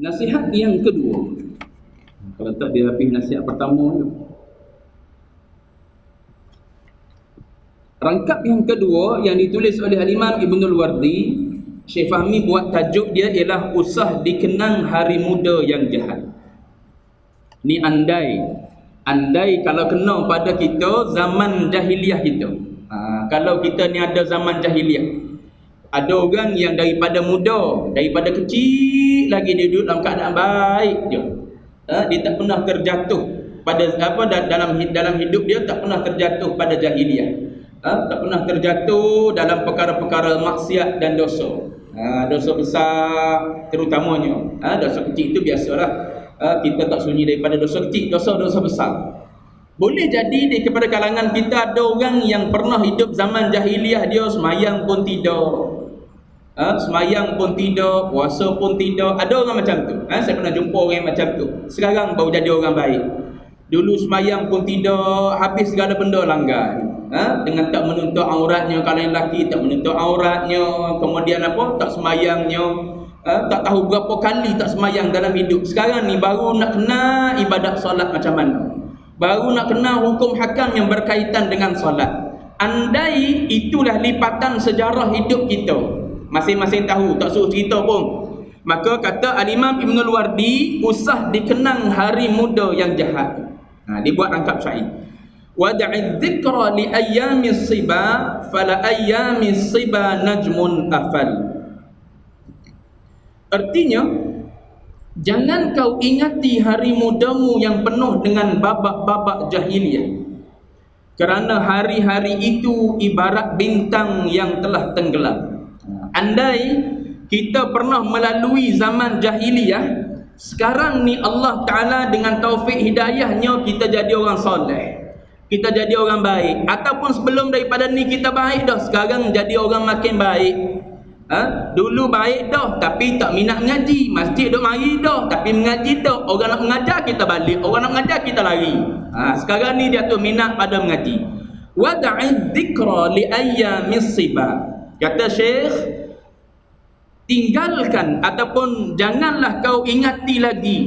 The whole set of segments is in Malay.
Nasihat yang kedua. Kalau tak dia habis nasihat pertama tu. Rangkap yang kedua yang ditulis oleh Al-Imam Ibnul Wardi, Syekh Fahmi buat tajuk dia ialah usah dikenang hari muda yang jahat. Ni andai andai kalau kena pada kita zaman jahiliah kita. Ha, kalau kita ni ada zaman jahiliah. Ada orang yang daripada muda, daripada kecil lagi dia duduk dalam keadaan baik je. Ha, dia tak pernah terjatuh pada apa dalam dalam hidup dia tak pernah terjatuh pada jahiliah ha, tak pernah terjatuh dalam perkara-perkara maksiat dan dosa. Ha, dosa besar terutamanya. Ha, dosa kecil itu biasalah. Ha, kita tak sunyi daripada dosa kecil, dosa-dosa besar. Boleh jadi di kepada kalangan kita ada orang yang pernah hidup zaman jahiliah dia semayang pun tidak. Ha, semayang pun tidak, puasa pun tidak. Ada orang macam tu. Ha, saya pernah jumpa orang macam tu. Sekarang baru jadi orang baik. Dulu semayang pun tidak, habis segala benda langgar ha? dengan tak menuntut auratnya kalau yang lelaki tak menuntut auratnya kemudian apa tak semayangnya ha? tak tahu berapa kali tak semayang dalam hidup sekarang ni baru nak kena ibadat solat macam mana baru nak kena hukum hakam yang berkaitan dengan solat andai itulah lipatan sejarah hidup kita masing-masing tahu tak suruh cerita pun maka kata al-imam Ibn al-Wardi usah dikenang hari muda yang jahat ha, dibuat rangkap syair Wada'i dzikra li ayyami siba fala ayyami siba najmun afal. Artinya jangan kau ingati hari mudamu yang penuh dengan babak-babak jahiliah. Kerana hari-hari itu ibarat bintang yang telah tenggelam. Andai kita pernah melalui zaman jahiliah, sekarang ni Allah Taala dengan taufik hidayahnya kita jadi orang soleh kita jadi orang baik. Ataupun sebelum daripada ni kita baik dah sekarang jadi orang makin baik. Ha? dulu baik dah tapi tak minat mengaji masjid duk mari dah tapi mengaji dah. Orang nak mengajar kita balik. Orang nak mengajar kita lari. Ha? sekarang ni dia tu minat pada mengaji. Wada'i dhikra li ayyamis siba. Kata syekh tinggalkan ataupun janganlah kau ingati lagi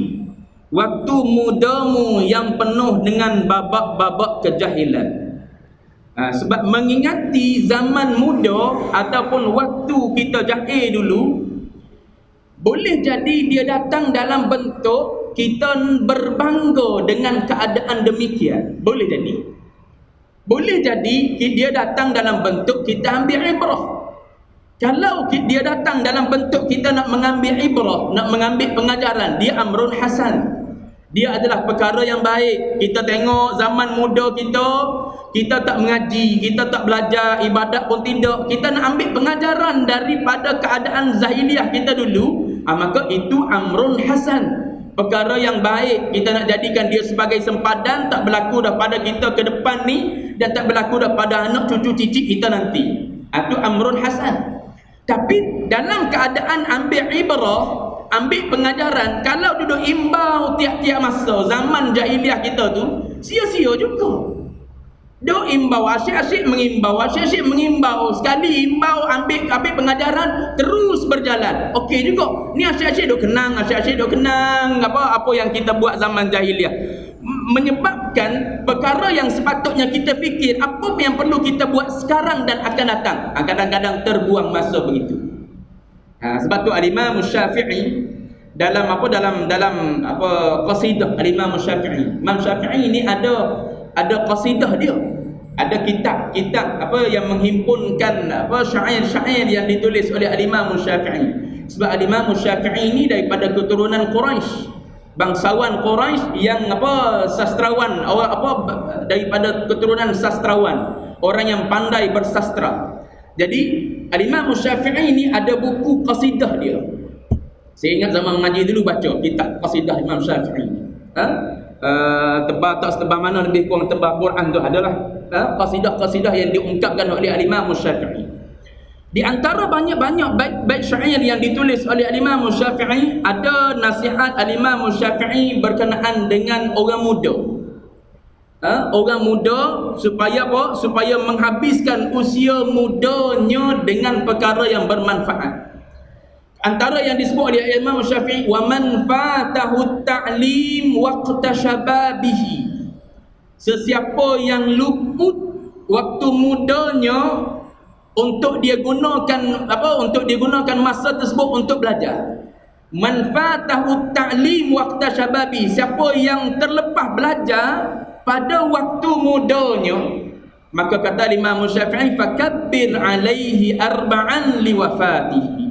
waktu mudamu yang penuh dengan babak-babak kejahilan. Ha, sebab mengingati zaman muda ataupun waktu kita jahil dulu boleh jadi dia datang dalam bentuk kita berbangga dengan keadaan demikian. Boleh jadi. Boleh jadi dia datang dalam bentuk kita ambil ibrah. Kalau dia datang dalam bentuk kita nak mengambil ibrah, nak mengambil pengajaran, dia amrun hasan. Dia adalah perkara yang baik. Kita tengok zaman muda kita kita tak mengaji kita tak belajar ibadat pun tidak. Kita nak ambil pengajaran daripada keadaan zahiliah kita dulu ha, maka itu amrun hasan. Perkara yang baik. Kita nak jadikan dia sebagai sempadan tak berlaku dah pada kita ke depan ni dan tak berlaku dah pada anak cucu cicit kita nanti. Itu ha, amrun hasan tapi dalam keadaan ambil ibrah ambil pengajaran kalau duduk imbau tiap-tiap masa zaman jahiliah kita tu sia-sia juga. Duk imbau asyik-asyik mengimbau asyik-asyik mengimbau. Sekali imbau ambil ambil pengajaran terus berjalan. Okey juga. Ni asyik-asyik duk kenang asyik-asyik duk kenang apa apa yang kita buat zaman jahiliah menyebabkan perkara yang sepatutnya kita fikir apa yang perlu kita buat sekarang dan akan datang ha, kadang-kadang terbuang masa begitu Ha, sebab tu Al-Imam Syafi'i dalam apa dalam dalam apa qasidah Al-Imam Syafi'i. Imam Syafi'i ini ada ada qasidah dia. Ada kitab kitab apa yang menghimpunkan apa syair-syair yang ditulis oleh Al-Imam Syafi'i. Sebab Al-Imam Syafi'i ini daripada keturunan Quraisy. Bangsawan Quraisy yang apa sastrawan orang apa daripada keturunan sastrawan, orang yang pandai bersastra. Jadi Al-Imam Syafi'i ini ada buku qasidah dia. Saya ingat zaman mengaji dulu baca kitab qasidah Imam Syafi'i. Ha? Uh, tebal tak setebal mana lebih kurang tebal Quran tu adalah ha? qasidah-qasidah yang diungkapkan oleh Al-Imam Syafi'i. Di antara banyak-banyak bait-bait syair yang ditulis oleh Al-Imam Syafi'i ada nasihat Al-Imam Syafi'i berkenaan dengan orang muda. Ha? orang muda supaya apa? Supaya menghabiskan usia mudanya dengan perkara yang bermanfaat. Antara yang disebut oleh Imam Syafi'i wa man fatahu ta'lim waqta shababihi sesiapa yang luput waktu mudanya untuk dia gunakan apa untuk dia gunakan masa tersebut untuk belajar. Manfaatahu ta'lim waqta syababi. Siapa yang terlepas belajar pada waktu mudanya maka kata Imam Syafi'i fakabbir alaihi arba'an liwafatihi.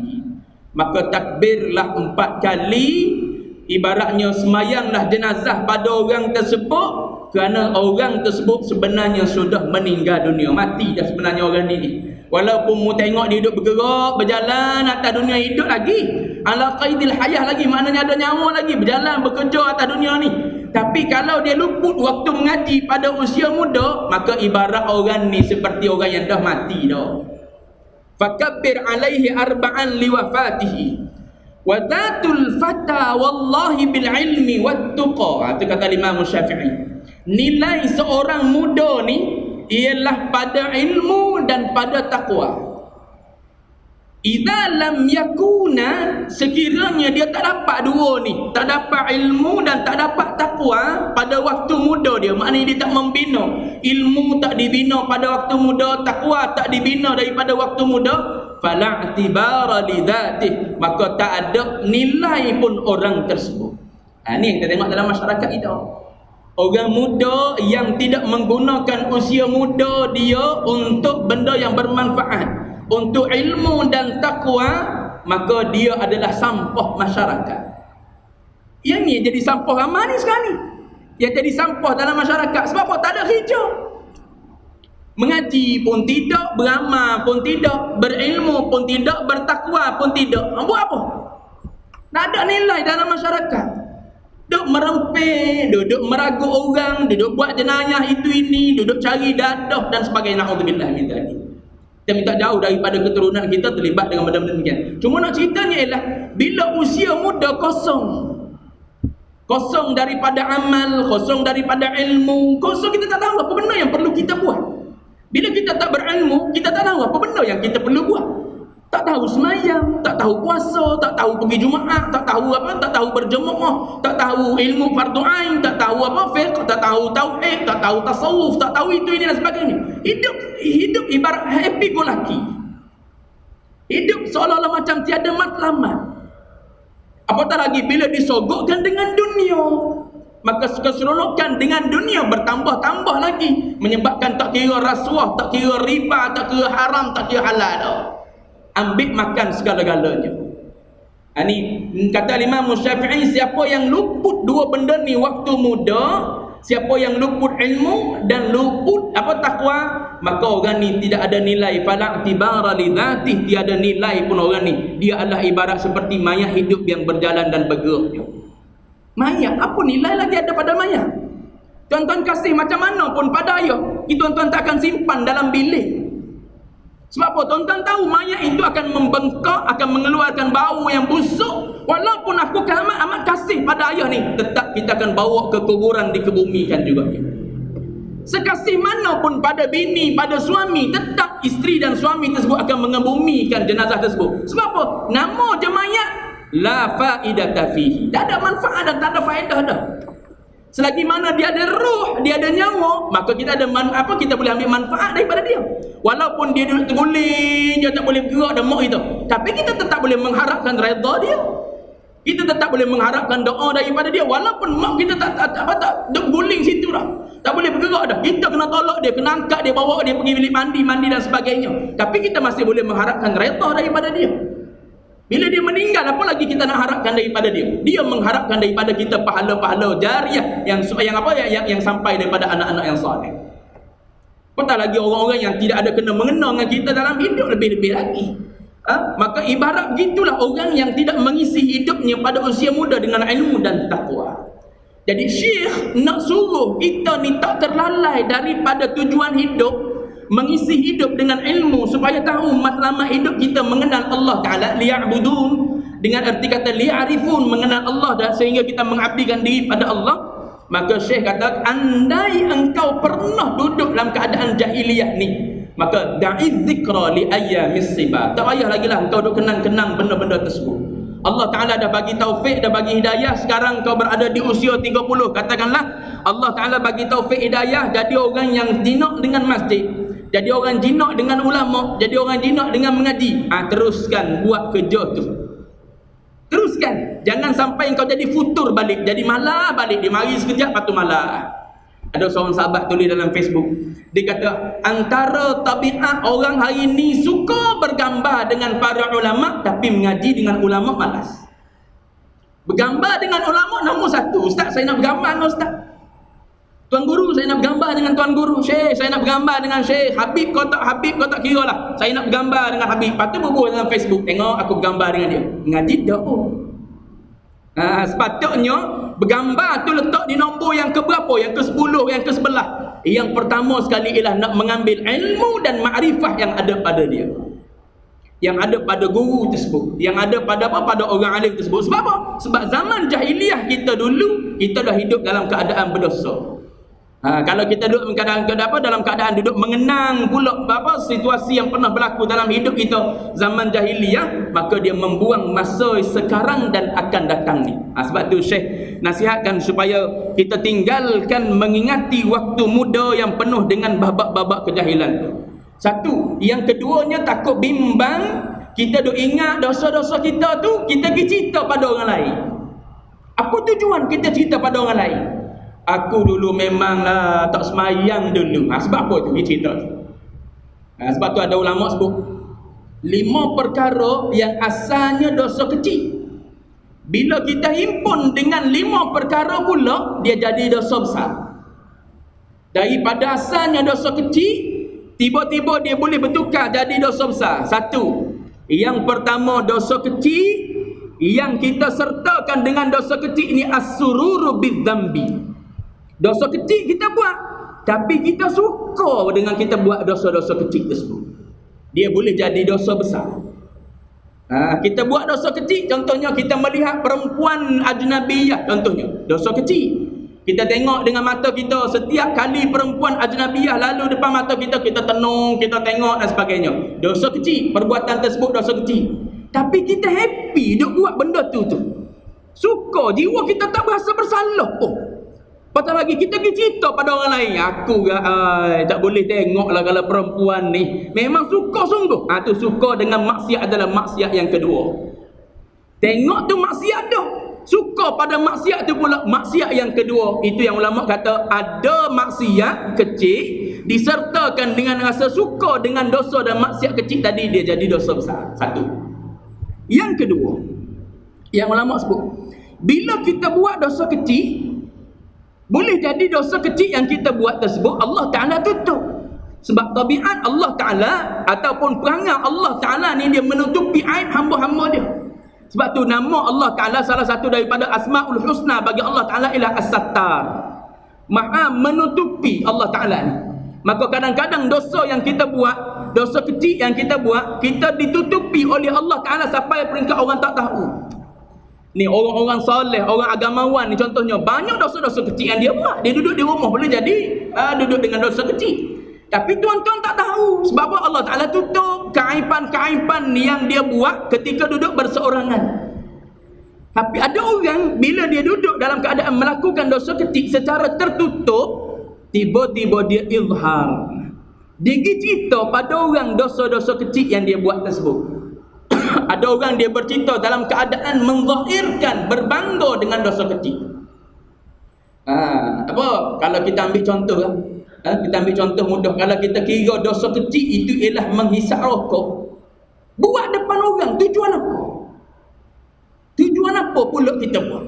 Maka takbirlah empat kali. Ibaratnya semayanglah jenazah pada orang tersebut kerana orang tersebut sebenarnya sudah meninggal dunia. Mati dah sebenarnya orang ni Walaupun mu tengok dia hidup bergerak, berjalan atas dunia hidup lagi. Ala qaidil hayah lagi, maknanya ada nyawa lagi berjalan bekerja atas dunia ni. Tapi kalau dia luput waktu mengaji pada usia muda, maka ibarat orang ni seperti orang yang dah mati dah. Fakabbir alaihi arba'an liwafatihi. Wadatul fata wallahi bil ilmi wat tuqa. Itu kata Imam Syafi'i. Nilai seorang muda ni ialah pada ilmu dan pada takwa. Idza lam yakuna sekiranya dia tak dapat dua ni, tak dapat ilmu dan tak dapat takwa pada waktu muda dia, maknanya dia tak membina. Ilmu tak dibina pada waktu muda, takwa tak dibina daripada waktu muda, fala i'tibara li dzatih, maka tak ada nilai pun orang tersebut. Ha, ni yang kita tengok dalam masyarakat kita. Orang muda yang tidak menggunakan usia muda dia untuk benda yang bermanfaat, untuk ilmu dan takwa, maka dia adalah sampah masyarakat. Yang ni jadi sampah ramai ni sekali. Yang jadi sampah dalam masyarakat sebab apa? Tak ada hijau. Mengaji pun tidak, beramal pun tidak, berilmu pun tidak, bertakwa pun tidak. Buat apa? Tak ada nilai dalam masyarakat. Duduk merempih, duduk meragu orang, duduk buat jenayah itu ini, duduk cari dadah dan sebagainya. Na'udzubillah min tadi. Kita minta jauh daripada keturunan kita terlibat dengan benda-benda demikian. Cuma nak ceritanya ialah bila usia muda kosong. Kosong daripada amal, kosong daripada ilmu, kosong kita tak tahu apa benda yang perlu kita buat. Bila kita tak berilmu, kita tak tahu apa benda yang kita perlu buat tak tahu semayang, tak tahu puasa, tak tahu pergi Jumaat, tak tahu apa, tak tahu berjemaah, tak tahu ilmu fardu ain, tak tahu apa fiqh, tak tahu tauhid, tak tahu tasawuf, tak tahu itu ini dan sebagainya. Hidup hidup ibarat happy go lucky. Hidup seolah-olah macam tiada matlamat. Apatah lagi bila disogokkan dengan dunia, maka keseronokan dengan dunia bertambah-tambah lagi menyebabkan tak kira rasuah, tak kira riba, tak kira haram, tak kira halal dah ambil makan segala-galanya. Ini ha, kata Imam Syafi'i siapa yang luput dua benda ni waktu muda, siapa yang luput ilmu dan luput apa takwa, maka orang ni tidak ada nilai fala tibara li dzatih, tiada nilai pun orang ni. Dia adalah ibarat seperti mayat hidup yang berjalan dan bergerak. Mayat, apa nilai lagi ada pada mayat? Tuan-tuan kasih macam mana pun pada ayah, kita tuan-tuan tak akan simpan dalam bilik. Sebab apa? Tuan-tuan tahu mayat itu akan membengkak, akan mengeluarkan bau yang busuk. Walaupun aku amat amat kasih pada ayah ni, tetap kita akan bawa ke kuburan dikebumikan juga. Sekasih mana pun pada bini, pada suami, tetap isteri dan suami tersebut akan mengebumikan jenazah tersebut. Sebab apa? Nama je mayat la faidata fihi. Tak ada manfaat dan tak ada faedah dah. Selagi mana dia ada roh, dia ada nyawa, maka kita ada man, apa kita boleh ambil manfaat daripada dia. Walaupun dia duduk terguling, dia tak boleh bergerak dan mak itu. Tapi kita tetap boleh mengharapkan redha dia. Kita tetap boleh mengharapkan doa daripada dia walaupun mak kita tak tak, apa tak duduk guling situ dah. Tak boleh bergerak dah. Kita kena tolak dia, kena angkat dia, bawa dia pergi bilik mandi, mandi dan sebagainya. Tapi kita masih boleh mengharapkan redha daripada dia. Bila dia meninggal, apa lagi kita nak harapkan daripada dia? Dia mengharapkan daripada kita pahala-pahala jariah yang yang apa yang yang, yang sampai daripada anak-anak yang soleh. Apatah lagi orang-orang yang tidak ada kena mengenal dengan kita dalam hidup lebih-lebih lagi. Ha? Maka ibarat begitulah orang yang tidak mengisi hidupnya pada usia muda dengan ilmu dan takwa. Jadi syekh nak suruh kita ni tak terlalai daripada tujuan hidup mengisi hidup dengan ilmu supaya tahu matlamat hidup kita mengenal Allah Taala liya'budun. Dengan erti kata li'arifun mengenal Allah dan sehingga kita mengabdikan diri pada Allah. Maka syekh kata andai engkau pernah duduk dalam keadaan jahiliyah ni maka da'i dzikra li ayyamis siba. Tak payah lagi lah kau duk kenang-kenang benda-benda tersebut. Allah Ta'ala dah bagi taufik, dah bagi hidayah. Sekarang kau berada di usia 30 Katakanlah Allah Ta'ala bagi taufik hidayah Jadi orang yang jinak dengan masjid Jadi orang jinak dengan ulama Jadi orang jinak dengan mengaji. Ha, Teruskan buat kerja tu. Teruskan. Jangan sampai kau jadi futur balik. Jadi malah balik. Dia mari sekejap Lepas tu malah. Ada seorang sahabat tulis dalam Facebook. Dia kata Antara tabiat orang hari ni Suka bergambar dengan para ulama Tapi mengaji dengan ulama malas. Bergambar dengan ulama nombor satu. Ustaz saya nak bergambar dengan Ustaz Tuan guru saya nak bergambar dengan tuan guru Syekh. Saya nak bergambar dengan Syekh. Habib kau tak Habib kau tak kira lah. Saya nak bergambar dengan Habib. Lepas tu berbual dalam Facebook. Tengok aku bergambar dengan dia. Ngaji tak pun ha, Sepatutnya Bergambar tu letak di nombor yang ke berapa Yang ke sepuluh yang ke sebelah? Yang pertama sekali ialah nak mengambil ilmu dan ma'rifah yang ada pada dia. Yang ada pada guru tersebut. Yang ada pada apa? Pada orang alim tersebut. Sebab apa? Sebab zaman jahiliah kita dulu kita dah hidup dalam keadaan berdosa Ha, kalau kita duduk dalam keadaan apa dalam keadaan duduk mengenang pula apa situasi yang pernah berlaku dalam hidup kita zaman jahiliyah maka dia membuang masa sekarang dan akan datang ni. Ha, sebab tu Syekh nasihatkan supaya kita tinggalkan mengingati waktu muda yang penuh dengan babak-babak kejahilan tu. Satu, yang keduanya takut bimbang kita duk ingat dosa-dosa kita tu kita pergi cerita pada orang lain. Apa tujuan kita cerita pada orang lain? Aku dulu memanglah tak semayang dulu. Ha, sebab apa tu? Dia cerita. Ha, sebab tu ada ulama sebut. Lima perkara yang asalnya dosa kecil. Bila kita himpun dengan lima perkara pula, dia jadi dosa besar. Daripada asalnya dosa kecil, tiba-tiba dia boleh bertukar jadi dosa besar. Satu. Yang pertama dosa kecil, yang kita sertakan dengan dosa kecil ini as-sururu bid-dambi. Dosa kecil kita buat. Tapi kita suka dengan kita buat dosa-dosa kecil tersebut. Dia boleh jadi dosa besar. Ha, kita buat dosa kecil. Contohnya kita melihat perempuan ajnabiyah. Contohnya. Dosa kecil. Kita tengok dengan mata kita. Setiap kali perempuan ajnabiyah lalu depan mata kita. Kita tenung, kita tengok dan sebagainya. Dosa kecil. Perbuatan tersebut dosa kecil. Tapi kita happy duk buat benda tu tu. Suka. Jiwa kita tak berasa bersalah. Oh, Patah lagi kita pergi cerita pada orang lain. Aku ai tak boleh tengoklah kalau perempuan ni memang suka sungguh. Ha tu suka dengan maksiat adalah maksiat yang kedua. Tengok tu maksiat tu. Suka pada maksiat tu pula maksiat yang kedua. Itu yang ulama kata ada maksiat kecil disertakan dengan rasa suka dengan dosa dan maksiat kecil tadi dia jadi dosa besar. Satu. Yang kedua, yang ulama sebut, bila kita buat dosa kecil, boleh jadi dosa kecil yang kita buat tersebut Allah Ta'ala tutup. Sebab tabiat Allah Ta'ala ataupun perangai Allah Ta'ala ni dia menutupi aib hamba-hamba dia. Sebab tu nama Allah Ta'ala salah satu daripada asma'ul husna bagi Allah Ta'ala ialah as-sattar. Maha menutupi Allah Ta'ala ni. Maka kadang-kadang dosa yang kita buat, dosa kecil yang kita buat, kita ditutupi oleh Allah Ta'ala sampai peringkat orang tak tahu. Ni orang-orang soleh, orang agamawan ni contohnya banyak dosa-dosa kecil yang dia buat. Dia duduk di rumah boleh jadi uh, duduk dengan dosa kecil. Tapi tuan-tuan tak tahu sebab apa Allah Taala tutup keaiban-keaiban yang dia buat ketika duduk berseorangan. Tapi ada orang bila dia duduk dalam keadaan melakukan dosa kecil secara tertutup, tiba-tiba dia izhar. Dia cerita pada orang dosa-dosa kecil yang dia buat tersebut. Ada orang dia bercerita dalam keadaan menzahirkan berbangga dengan dosa kecil. Ha, apa? Kalau kita ambil contoh lah. Ha, kita ambil contoh mudah. Kalau kita kira dosa kecil itu ialah menghisap rokok. Buat depan orang. Tujuan apa? Tujuan apa pula kita buat?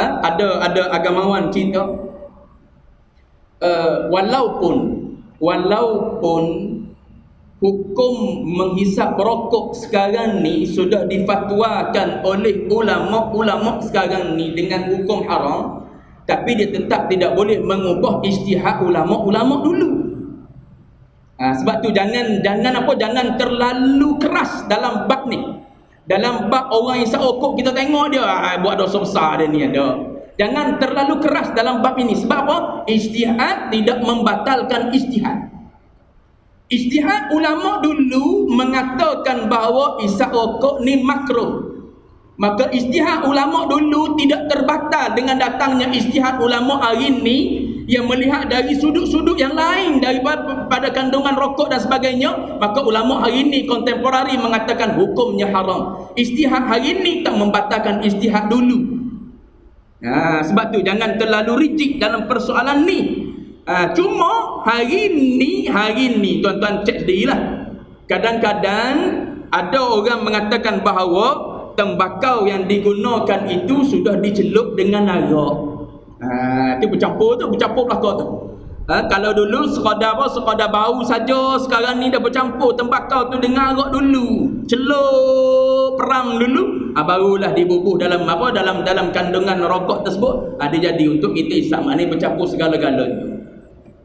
Ha? Ada ada agamawan cerita. Uh, walaupun walaupun hukum menghisap rokok sekarang ni sudah difatwakan oleh ulama-ulama sekarang ni dengan hukum haram tapi dia tetap tidak boleh mengubah ijtihad ulama-ulama dulu. Ha, sebab tu jangan jangan apa jangan terlalu keras dalam bab ni. Dalam bab orang yang rokok kita tengok dia ha, buat dosa besar dia ni ada. Jangan terlalu keras dalam bab ini. Sebab apa? Ijtihad tidak membatalkan ijtihad Istihad ulama dulu mengatakan bahawa isap rokok ni makruh. Maka istihad ulama dulu tidak terbatal dengan datangnya istihad ulama hari ini yang melihat dari sudut-sudut yang lain daripada kandungan rokok dan sebagainya. Maka ulama hari ini kontemporari mengatakan hukumnya haram. Istihad hari ini tak membatalkan istihad dulu. Ha, sebab tu jangan terlalu rigid dalam persoalan ni ha, cuma hari ni hari ni tuan-tuan cek sendirilah kadang-kadang ada orang mengatakan bahawa tembakau yang digunakan itu sudah dicelup dengan arak Ha, itu bercampur tu, bercampur belakang tu. Ha, kalau dulu sekadar apa, sekadar bau saja, sekarang ni dah bercampur tembakau tu dengan arak dulu. Celup peram dulu, ha, barulah dibubuh dalam apa dalam dalam kandungan rokok tersebut. Ha, dia jadi untuk kita isap ni bercampur segala-galanya.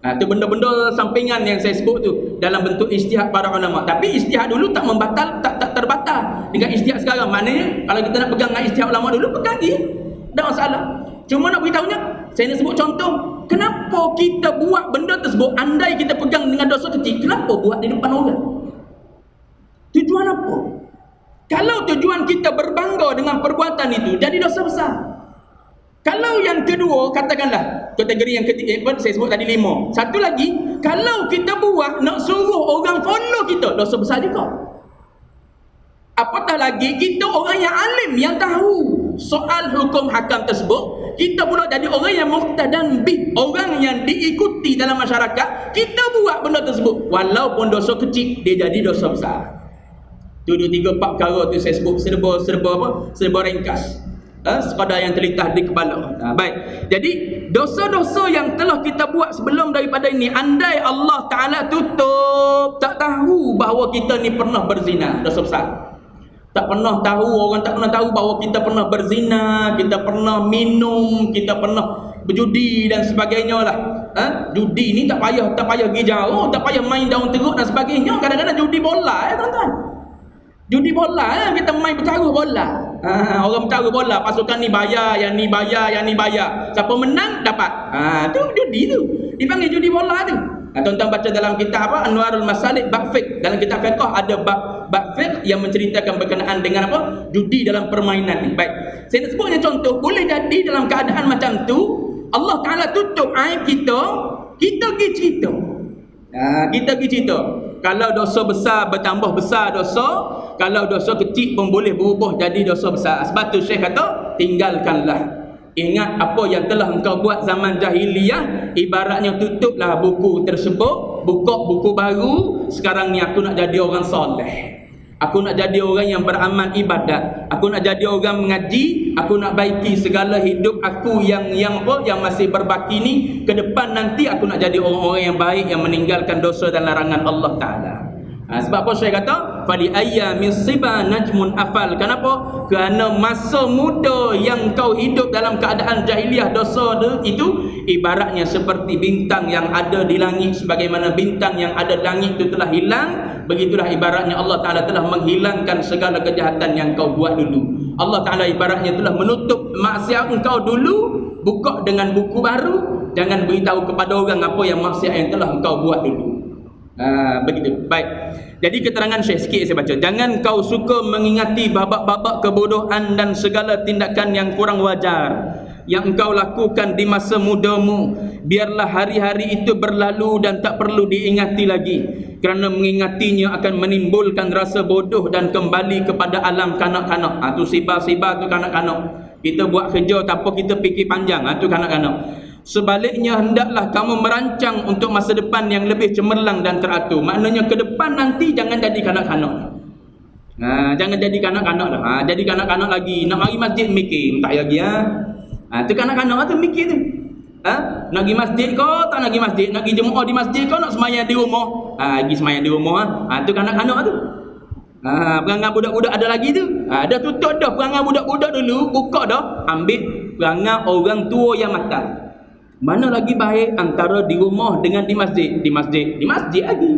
Ha, itu benda-benda sampingan yang saya sebut tu dalam bentuk istihad para ulama. Tapi istihad dulu tak membatal, tak tak terbatal dengan istihad sekarang. Maknanya kalau kita nak pegang dengan istihad ulama dulu, pegang dia. Tak masalah. Cuma nak beritahunya, saya nak sebut contoh. Kenapa kita buat benda tersebut, andai kita pegang dengan dosa kecil, kenapa buat di depan orang? Tujuan apa? Kalau tujuan kita berbangga dengan perbuatan itu, jadi dosa besar. Kalau yang kedua, katakanlah, kategori yang ketiga, eh, saya sebut tadi lima. Satu lagi, kalau kita buat, nak suruh orang follow kita, dosa besar juga. Apatah lagi, kita orang yang alim, yang tahu soal hukum hakam tersebut, kita pula jadi orang yang muqtadan bih orang yang diikuti dalam masyarakat kita buat benda tersebut walaupun dosa kecil dia jadi dosa besar tu dua tiga empat perkara tu saya sebut serba serba apa serba ringkas ha? sekadar yang terlintas di kepala. Ha, baik. Jadi dosa-dosa yang telah kita buat sebelum daripada ini andai Allah Ta'ala tutup tak tahu bahawa kita ni pernah berzina dosa besar. Tak pernah tahu orang tak pernah tahu bahawa kita pernah berzina kita pernah minum kita pernah berjudi dan sebagainya lah. Ha? judi ni tak payah tak payah pergi jauh tak payah main daun teruk dan sebagainya. Kadang-kadang judi bola ya tuan-tuan judi bola ya kita main bercara bola. Ha, orang bercara bola pasukan ni bayar yang ni bayar yang ni bayar. Siapa menang dapat. Ha, tu judi tu. Dipanggil judi bola tu. Ha, tuan-tuan baca dalam kitab apa? Anwarul Masalik bab fiqh. Dalam kitab fiqh ada bab bab fiqh yang menceritakan berkenaan dengan apa? Judi dalam permainan ni. Baik. Saya nak sebutnya contoh. Boleh jadi dalam keadaan macam tu Allah Taala tutup aib kita, kita pergi cerita. Ha, kita pergi cerita. Kalau dosa besar bertambah besar dosa, kalau dosa kecil pun boleh berubah jadi dosa besar. Sebab tu Syekh kata, tinggalkanlah. Ingat apa yang telah engkau buat zaman jahiliyah Ibaratnya tutuplah buku tersebut Buka buku baru. Sekarang ni aku nak jadi orang soleh. Aku nak jadi orang yang beramal ibadat. Aku nak jadi orang mengaji. Aku nak baiki segala hidup aku yang yang apa yang masih berbaki ni. Ke depan nanti aku nak jadi orang-orang yang baik Yang meninggalkan dosa dan larangan Allah Ta'ala Ha, sebab apa saya kata? Fali ayyamin siba najmun afal. Kenapa? Kerana masa muda yang kau hidup dalam keadaan jahiliah dosa itu ibaratnya seperti bintang yang ada di langit sebagaimana bintang yang ada di langit itu telah hilang, begitulah ibaratnya Allah Taala telah menghilangkan segala kejahatan yang kau buat dulu. Allah Taala ibaratnya telah menutup maksiat engkau dulu, buka dengan buku baru, jangan beritahu kepada orang apa yang maksiat yang telah engkau buat dulu. Ha, begitu. Baik. Jadi keterangan Syekh sikit saya baca. Jangan kau suka mengingati babak-babak kebodohan dan segala tindakan yang kurang wajar yang engkau lakukan di masa mudamu. Biarlah hari-hari itu berlalu dan tak perlu diingati lagi. Kerana mengingatinya akan menimbulkan rasa bodoh dan kembali kepada alam kanak-kanak. Ha, tu sibar-sibar tu kanak-kanak. Kita buat kerja tanpa kita fikir panjang. Ha, tu kanak-kanak. Sebaliknya hendaklah kamu merancang untuk masa depan yang lebih cemerlang dan teratur. Maknanya ke depan nanti jangan jadi kanak-kanak. Ha, jangan jadi kanak-kanak lah. Ha, jadi kanak-kanak lagi. Nak mari masjid mikir. Tak lagi ya. Ha, tu kanak-kanak tu mikir tu. Ha? Nak pergi masjid kau tak nak pergi masjid? Nak pergi jemaah di masjid kau nak semayang di rumah? Ha, pergi semayang di rumah. Ha, ha tu kanak-kanak tu. Ha, perangai budak-budak ada lagi tu. Ha, dah tutup dah perangai budak-budak dulu. Buka dah. Ambil perangai orang tua yang matang. Mana lagi baik antara di rumah dengan di masjid? Di masjid, di masjid lagi.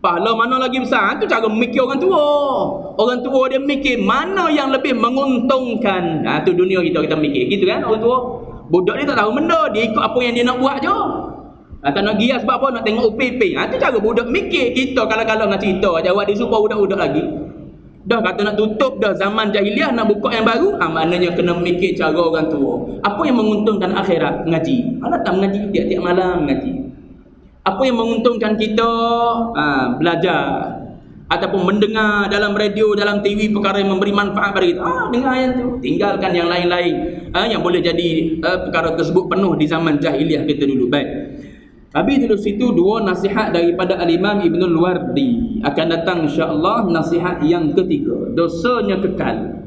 Pahala mana lagi besar? Itu cara mikir orang tua. Orang tua dia mikir mana yang lebih menguntungkan. Ha, itu dunia kita kita mikir. Gitu kan orang tua? Budak dia tak tahu benda. Dia ikut apa yang dia nak buat je. Ha, tak nak gias sebab apa? Nak tengok UPP. Ha, tu cara budak mikir. Kita kalau-kalau nak cerita. Jawab dia supaya budak-budak lagi. Dah kata nak tutup dah zaman jahiliah nak buka yang baru. Ha, maknanya kena mikir cara orang tua. Apa yang menguntungkan akhirat? Ngaji. Mana tak mengaji tiap-tiap malam mengaji. Apa yang menguntungkan kita? Ha, belajar. Ataupun mendengar dalam radio, dalam TV perkara yang memberi manfaat pada kita. Ah, dengar yang tu. Tinggalkan yang lain-lain. Ha, yang boleh jadi uh, perkara tersebut penuh di zaman jahiliah kita dulu. Baik. Habis dulu situ dua nasihat daripada Al-Imam Ibnul Wardi. Akan datang insya-Allah nasihat yang ketiga. Dosanya kekal.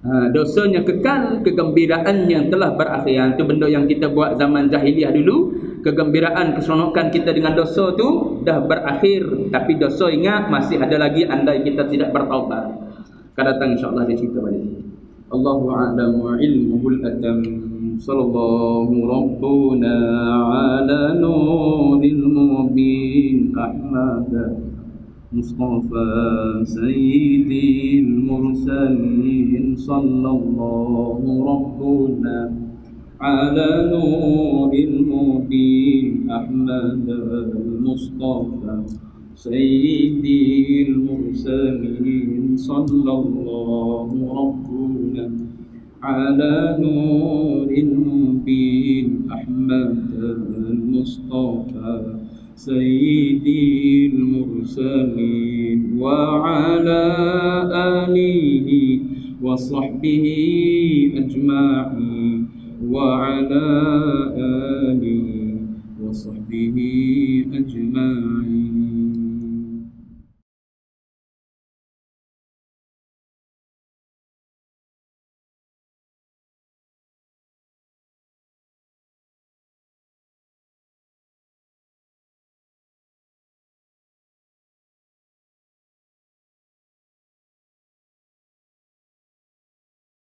Ha, dosanya kekal, kegembiraannya telah berakhir. Itu benda yang kita buat zaman jahiliah dulu. Kegembiraan, keseronokan kita dengan dosa tu dah berakhir. Tapi dosa ingat masih ada lagi andai kita tidak bertaubat. Akan datang insya-Allah di situ balik. Allahu a'lam wa ilmuhul atam. صلى الله ربنا على نور المبين أحمد مصطفى سيد المرسلين صلى الله ربنا على نور المبين أحمد المصطفى سيد المرسلين صلى الله ربنا على نور مبين أحمد المصطفى سيدي المرسلين وعلى آله وصحبه أجمعين وعلى آله وصحبه أجمعين.